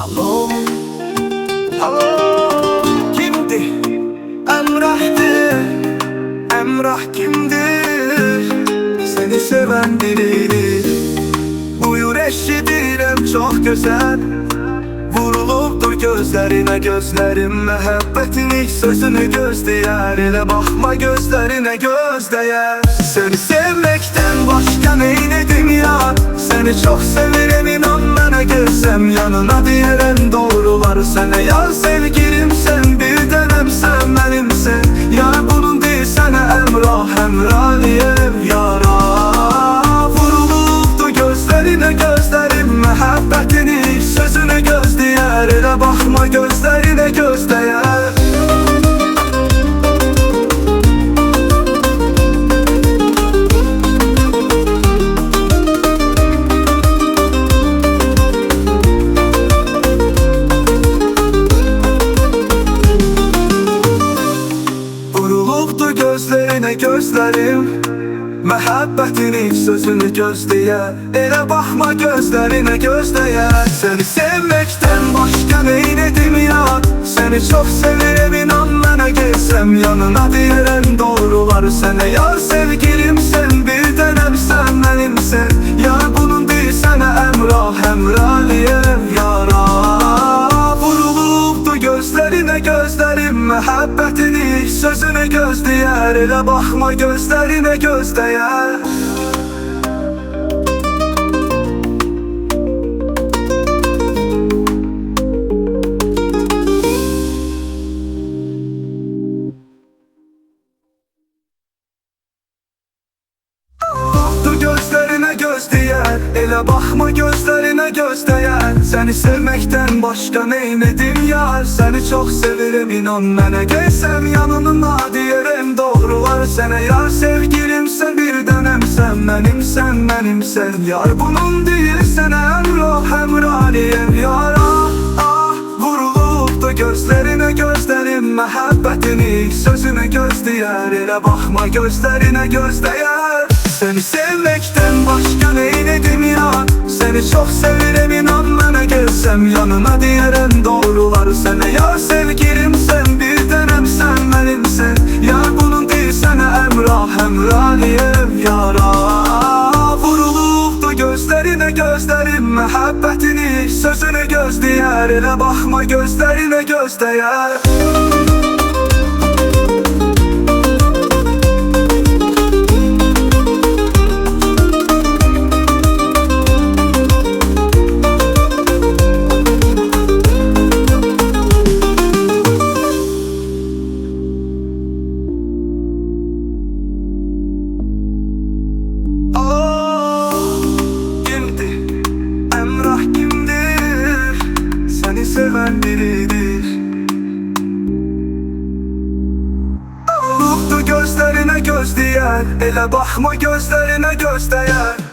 Alo Alo Kimdi? Emrah'tı Emrah kimdir? Seni seven biriydi. Buyur eşidirem çok güzel. Vurulubdur gözlerine gözlerim Məhəbbətini sözünü gözləyər Elə baxma gözlerine göz değer. Seni sevmekten başka neyledim ya Seni çok inan gelsem Yanına diyerem doğrular Sene yar sevgilim sen bir denem sen benimsen Yar bunun değil sana Emrah Emraliyev yara Vurulubdu gözlerine gözlerim Məhəbbətini sözünü gözləyər Elə baxma gözlerine göz değer Vurulubdu gözlerine gözlerim. Məhəbbətini sözünü gözləyər Elə baxma gözlerine göz değer Seni sevmekten başka neyledim ya Seni çok severim inan mənə gelsem Yanına diyerem. Doğruları sene Yar sevgilim sen bir denem sen benimsen Yar bunun değil sana Emrah Emraliyev gözlerine gözlerim Məhəbbətini sözünü gözləyər Elə baxma gözlerine göz değer. Baktı gözlerine göz diyer Ele bakma gözlerine göz değer Seni sevmekten başka neyledim yar Seni çok severim inan mənə Gelsem yanına diyerim doğrular Sene yar. Sevgilim sen bir dönem sen Benim sen benim sen Yar. Bunun değil sana emrah emraliyem yar ah, ah Vurulup da gözlerine gözlerim. Məhəbbətini sözünü gözləyər Elə baxma gözlerine göz değer Seni sevmekten başka neyledim ya? Seni çok severim gelsem Yanına diyerem doğruları sene Yar sevgilim sen bir denem sen benimsen Yar bunun değil sana Emrah Emraliyev yara Vurulubdu gözlerine gözlerim Məhəbbətini sözünü gözləyər Elə baxma gözlerine göz değer Vurulubdu gözlerine göz diyer Ele bakma gözlerine göz değer